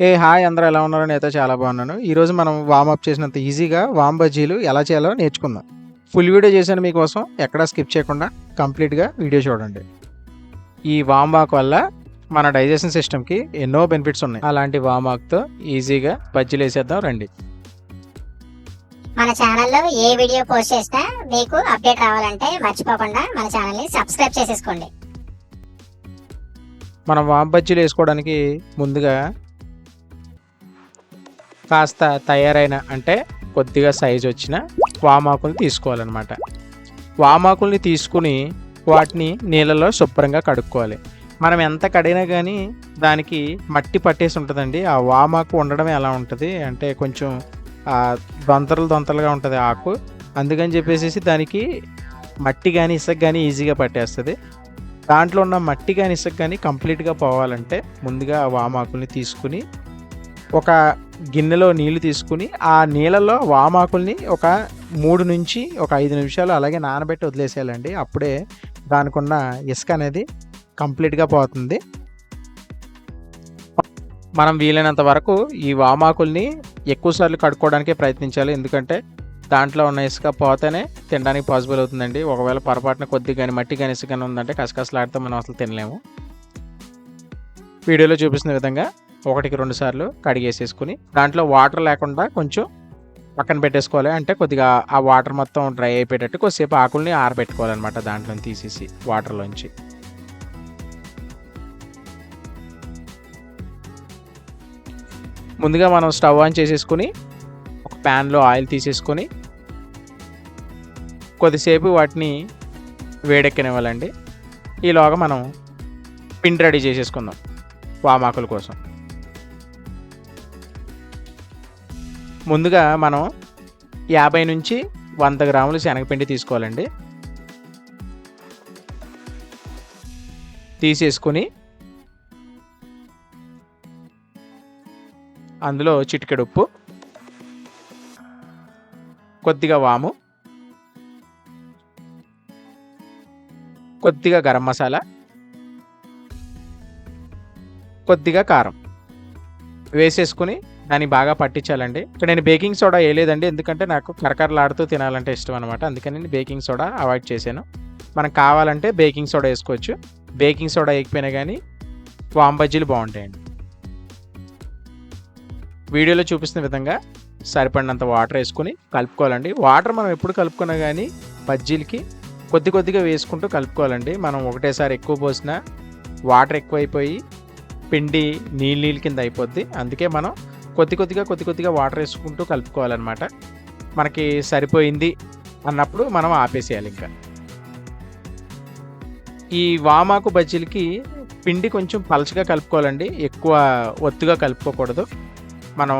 ఏ hi అందరూ ఎలా ఉన్నారో? నేనైతే చాలా బాగున్నాను. ఈరోజు మనం వామ్ అప్ చేసినంత ఈజీగా వామ్ బజ్జీలు ఎలా చేయాలో నేర్చుకుందాం. ఫుల్ వీడియో చేశాను మీకోసం. ఎక్కడా స్కిప్ చేయకుండా కంప్లీట్గా వీడియో చూడండి. ఈ వామ్ వాక్ వల్ల మన డైజెషన్ సిస్టమ్కి ఎన్నో బెనిఫిట్స్ ఉన్నాయి. అలాంటి వామ్ వాక్తో ఈజీగా బజ్జీలు వేసేద్దాం రండి. మన ఛానల్లో ఏ వీడియో పోస్ట్ చేసినా మీకు అప్డేట్ రావాలంటే మర్చిపోకుండా మన ఛానల్ని సబ్స్క్రైబ్ చేసేసుకోండి. మనం వామ్ బజ్జీలు వేసుకోవడానికి ముందుగా కాస్త తయారైన అంటే కొద్దిగా సైజు వచ్చిన వామాకులు తీసుకోవాలన్నమాట. వామాకుల్ని తీసుకుని వాటిని నీళ్ళలో శుభ్రంగా కడుక్కోవాలి. మనం ఎంత కడిగినా కానీ దానికి మట్టి పట్టేసి ఉంటుందండి. ఆ వామాకు ఉండడం ఎలా ఉంటుంది. అంటే కొంచెం దొంతరలు దొంతలుగా ఉంటుంది ఆకు. అందుకని చెప్పేసి దానికి మట్టి కానీ ఇసుక కానీ ఈజీగా పట్టేస్తుంది. దాంట్లో ఉన్న మట్టి కానీ ఇసుక కానీ కంప్లీట్గా పోవాలంటే ముందుగా ఆ వామాకుల్ని తీసుకుని ఒక గిన్నెలో నీళ్ళు తీసుకుని ఆ నీళ్ళలో వామాకుల్ని ఒక మూడు నుంచి ఒక ఐదు నిమిషాలు అలాగే నానబెట్టి వదిలేసేయాలండి. అప్పుడే దానికి ఉన్న ఇసుక అనేది కంప్లీట్గా పోతుంది. మనం వీలైనంత వరకు ఈ వామాకుల్ని ఎక్కువసార్లు కడుక్కోవడానికే ప్రయత్నించాలి. ఎందుకంటే దాంట్లో ఉన్న ఇసుక పోతేనే తినడానికి పాసిబుల్ అవుతుందండి. ఒకవేళ పొరపాటున కొద్ది కానీ మట్టి కానీ ఇసుక కానీ ఉందంటే కసకసలాడితే మనం అసలు తినలేము. వీడియోలో చూపిస్తున్న విధంగా ఒకటికి రెండు సార్లు కడిగేసేసుకుని దాంట్లో వాటర్ లేకుండా కొంచెం పక్కన పెట్టేసుకోవాలి. అంటే కొద్దిగా ఆ వాటర్ మొత్తం డ్రై అయిపోయేటట్టు కొద్దిసేపు ఆకుల్ని ఆరబెట్టుకోవాలన్నమాట దాంట్లో తీసేసి వాటర్లోంచి. ముందుగా మనం స్టవ్ ఆన్ చేసేసుకుని ఒక ప్యాన్లో ఆయిల్ తీసేసుకొని కొద్దిసేపు వాటిని వేడెక్కనివ్వాలండి. ఈలోగా మనం పిండి రెడీ చేసేసుకుందాం. వామాకుల కోసం. ముందుగా మనం యాభై నుంచి వంద గ్రాములు శనగపిండి తీసుకోవాలండి. తీసేసుకొని అందులో చిటికెడు ఉప్పు కొద్దిగా వాము కొద్దిగా గరం మసాలా కొద్దిగా కారం వేసేసుకుని దాన్ని బాగా పట్టించాలండి. ఇక్కడ నేను బేకింగ్ సోడా వేయలేదండి. ఎందుకంటే నాకు కరకరలాడుతూ తినాలంటే ఇష్టం అనమాట అందుకని నేను బేకింగ్ సోడా అవాయిడ్ చేశాను. మనకు కావాలంటే బేకింగ్ సోడా వేసుకోవచ్చు. బేకింగ్ సోడా వేయకపోయినా కానీ వామ్ బజ్జీలు బాగుంటాయండి. వీడియోలో చూపిస్తున్న విధంగా సరిపడినంత వాటర్ వేసుకుని కలుపుకోవాలండి. వాటర్ మనం ఎప్పుడు కలుపుకున్నా కానీ బజ్జీలకి కొద్ది కొద్దిగా వేసుకుంటూ కలుపుకోవాలండి. మనం ఒకటేసారి ఎక్కువ పోసిన వాటర్ ఎక్కువైపోయి పిండి నీళ్ళు నీళ్ళ కింద అయిపోద్ది. అందుకే మనం కొద్ది కొద్దిగా కొద్ది కొద్దిగా వాటర్ వేసుకుంటూ కలుపుకోవాలన్నమాట. మనకి సరిపోయింది అన్నప్పుడు మనం ఆపేసేయాలి ఇంకా. ఈ వామాకు బజ్జీలకి పిండి కొంచెం పలచగా కలుపుకోవాలండి. ఎక్కువ ఒత్తుగా కలుపుకోకూడదు. మనం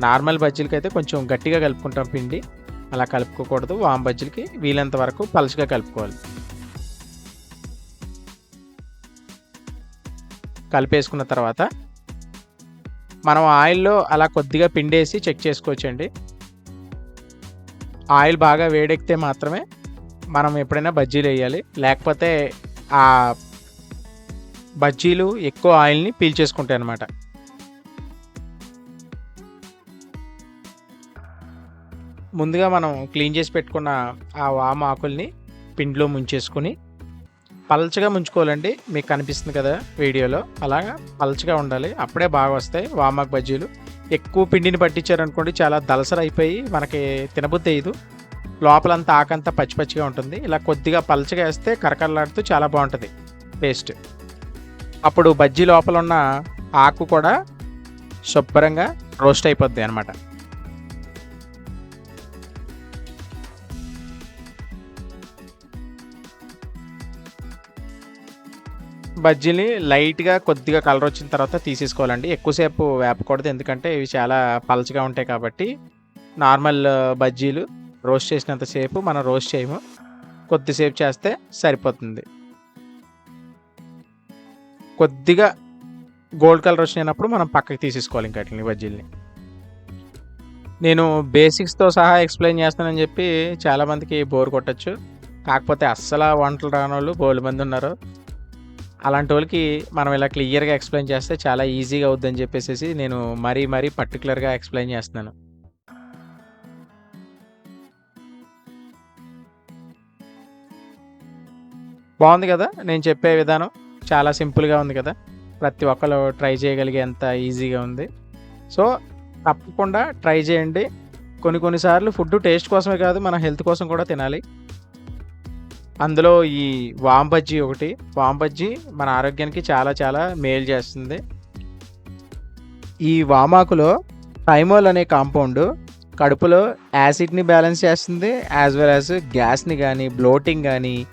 నార్మల్ బజ్జీలకి అయితే కొంచెం గట్టిగా కలుపుకుంటాం పిండి. అలా కలుపుకోకూడదు. వామ్ బజ్జీలకి వీలంత వరకు పలచగా కలుపుకోవాలి. కలిపేసుకున్న తర్వాత మనం ఆయిల్లో అలా కొద్దిగా పిండేసి చెక్ చేసుకోవచ్చండి. ఆయిల్ బాగా వేడెక్కితే మాత్రమే మనం ఎప్పుడైనా బజ్జీలు వేయాలి. లేకపోతే ఆ బజ్జీలు ఎక్కువ ఆయిల్ని పీల్చేసుకుంటాయి అన్నమాట. ముందుగా మనం క్లీన్ చేసి పెట్టుకున్న ఆ వామ ఆకుల్ని పిండిలో ముంచేసుకుని పల్చగా ముంచుకోవాలండి. మీకు కనిపిస్తుంది కదా వీడియోలో. అలాగా పల్చగా ఉండాలి. అప్పుడే బాగా వస్తాయి వామాకు బజ్జీలు. ఎక్కువ పిండిని పట్టించారనుకోండి చాలా దలసర అయిపోయి మనకి తినబుద్ధి అయ్యదు. లోపలంతా ఆకంతా పచ్చి పచ్చిగా ఉంటుంది. ఇలా కొద్దిగా పల్చగా వేస్తే కరకరలాడుతూ చాలా బాగుంటుంది టేస్ట్. అప్పుడు బజ్జీ లోపల ఉన్న ఆకు కూడా శుభ్రంగా రోస్ట్ అయిపోద్ది అనమాట బజ్జీని లైట్గా కొద్దిగా కలర్ వచ్చిన తర్వాత తీసేసుకోవాలండి. ఎక్కువసేపు వేపకూడదు. ఎందుకంటే ఇవి చాలా పలచగా ఉంటాయి కాబట్టి నార్మల్ బజ్జీలు రోస్ట్ చేసినంతసేపు మనం రోస్ట్ చేయము. కొద్దిసేపు చేస్తే సరిపోతుంది. కొద్దిగా గోల్డ్ కలర్ వచ్చినప్పుడు మనం పక్కకి తీసేసుకోవాలి ఇంకా వాటిని బజ్జీల్ని. నేను బేసిక్స్తో సహా ఎక్స్ప్లెయిన్ చేస్తానని చెప్పి చాలామందికి బోర్ కొట్టచ్చు. కాకపోతే అస్సలు వంటలు రాని వాళ్ళు బోల్డ్ మంది ఉన్నారు. అలాంటి వాళ్ళకి మనం ఇలా క్లియర్గా ఎక్స్ప్లెయిన్ చేస్తే చాలా ఈజీగా అవుద్దని చెప్పేసి నేను మరీ మరీ పర్టికులర్గా ఎక్స్ప్లెయిన్ చేస్తున్నాను. బాగుంది కదా? నేను చెప్పే విధానం చాలా సింపుల్గా ఉంది కదా? ప్రతి ఒక్కరు ట్రై చేయగలిగే అంత ఈజీగా ఉంది. సో తప్పకుండా ట్రై చేయండి. కొన్ని కొన్నిసార్లు ఫుడ్ టేస్ట్ కోసమే కాదు మన హెల్త్ కోసం కూడా తినాలి. అందులో ఈ వామ్ ఒకటి. వాంబజ్జి మన ఆరోగ్యానికి చాలా చాలా మేలు చేస్తుంది. ఈ వామాకులో థైమోల్ అనే కాంపౌండ్ కడుపులో యాసిడ్ని బ్యాలెన్స్ చేస్తుంది యాజ్ వెల్ యాజ్ గ్యాస్ని కానీ బ్లోటింగ్ కానీ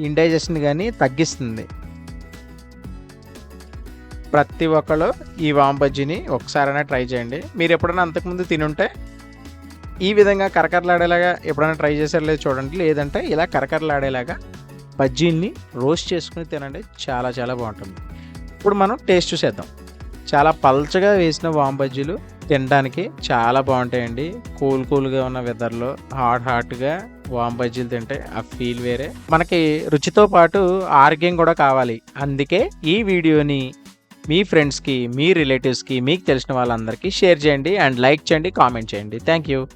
ఇండైజెషన్ కానీ తగ్గిస్తుంది. ప్రతి ఒక్కరు ఈ వామ్ ఒకసారైనా ట్రై చేయండి. మీరు ఎప్పుడైనా అంతకుముందు తినుంటే ఈ విధంగా కరకరలాడేలాగా ఎప్పుడైనా ట్రై చేశారు లేదు చూడండి. లేదంటే ఇలా కరకరలాడేలాగా బజ్జీల్ని రోస్ట్ చేసుకుని తినండి. చాలా చాలా బాగుంటుంది. ఇప్పుడు మనం టేస్ట్ చూసేద్దాం. చాలా పల్చగా వేసిన వామ్ బజ్జీలు తినడానికి చాలా బాగుంటాయండి. కూల్ కూల్గా ఉన్న వెదర్లో హాట్ హాట్గా వామ్ బజ్జీలు తింటే ఆ ఫీల్ వేరే. మనకి రుచితో పాటు ఆరోగ్యం కూడా కావాలి. అందుకే ఈ వీడియోని మీ ఫ్రెండ్స్కి మీ రిలేటివ్స్కి మీకు తెలిసిన వాళ్ళందరికీ షేర్ చేయండి. అండ్ లైక్ చేయండి కామెంట్ చేయండి. Thank you